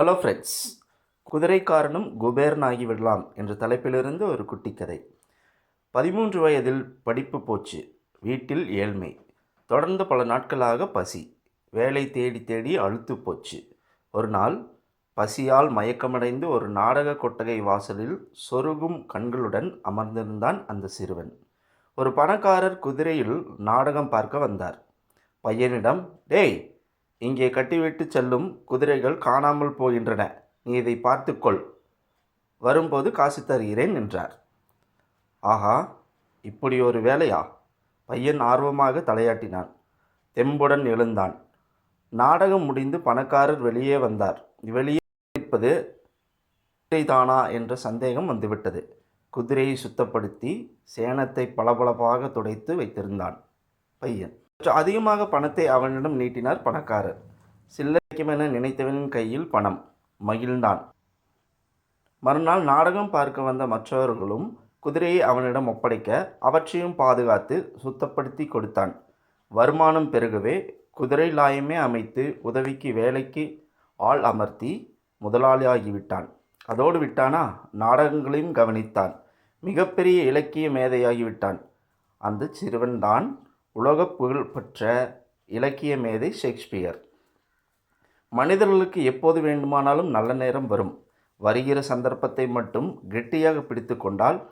Hello friends குதிரைக்காரனும் குபேரன் ஆகிவிடலாம் என்ற தலைப்பிலிருந்து ஒரு குட்டி கதை. பதிமூன்று வயதில் படிப்பு போச்சு. வீட்டில் ஏழ்மை. தொடர்ந்து பல நாட்களாக பசி. வேலை தேடி தேடி அழுத்து போச்சு. ஒரு நாள் பசியால் மயக்கமடைந்து ஒரு நாடக கொட்டகை வாசலில் சொருகும் கண்களுடன் அமர்ந்திருந்தான் அந்த சிறுவன். ஒரு பணக்காரர் குதிரையில் நாடகம் பார்க்க வந்தார். பையனிடம் டேய் இங்கே கட்டிவிட்டு செல்லும் குதிரைகள் காணாமல் போகின்றன. நீ இதை பார்த்துக்கொள். வரும்போது காசு தருகிறேன் என்றார். ஆஹா இப்படி ஒரு வேலையா? பையன் ஆர்வமாக தலையாட்டினான். தெம்புடன் எழுந்தான். நாடகம் முடிந்து பணக்காரர் வெளியே வந்தார். வெளியே இருப்பது குதிரைதானா என்ற சந்தேகம் வந்துவிட்டது. குதிரையை சுத்தப்படுத்தி சேணத்தை பளபளப்பாக துடைத்து வைத்திருந்தான் பையன். சற்று அதிகமாக பணத்தை அவனிடம் நீட்டினார் பணக்காரர். சில்லறைக்குமென நினைத்தவனின் கையில் பணம். மகிழ்ந்தான். மறுநாள் நாடகம் பார்க்க வந்த மற்றவர்களும் குதிரையை அவனிடம் ஒப்படைக்க அவற்றையும் பாதுகாத்து சுத்தப்படுத்தி கொடுத்தான். வருமானம் பெருகவே குதிரை லாயமே அமைத்து உதவிக்கு வேலைக்கு ஆள் அமர்த்தி முதலாளியாகிவிட்டான். அதோடு விட்டானா? நாடகங்களையும் கவனித்தான். மிகப்பெரிய இலக்கிய மேதையாகிவிட்டான். அந்த சிறுவன்தான் உலக புகழ்பெற்ற இலக்கிய மேதை ஷேக்ஸ்பியர். மனிதர்களுக்கு எப்போது வேண்டுமானாலும் நல்ல நேரம் வரும். வருகிற சந்தர்ப்பத்தை மட்டும் கெட்டியாக பிடித்து கொண்டால்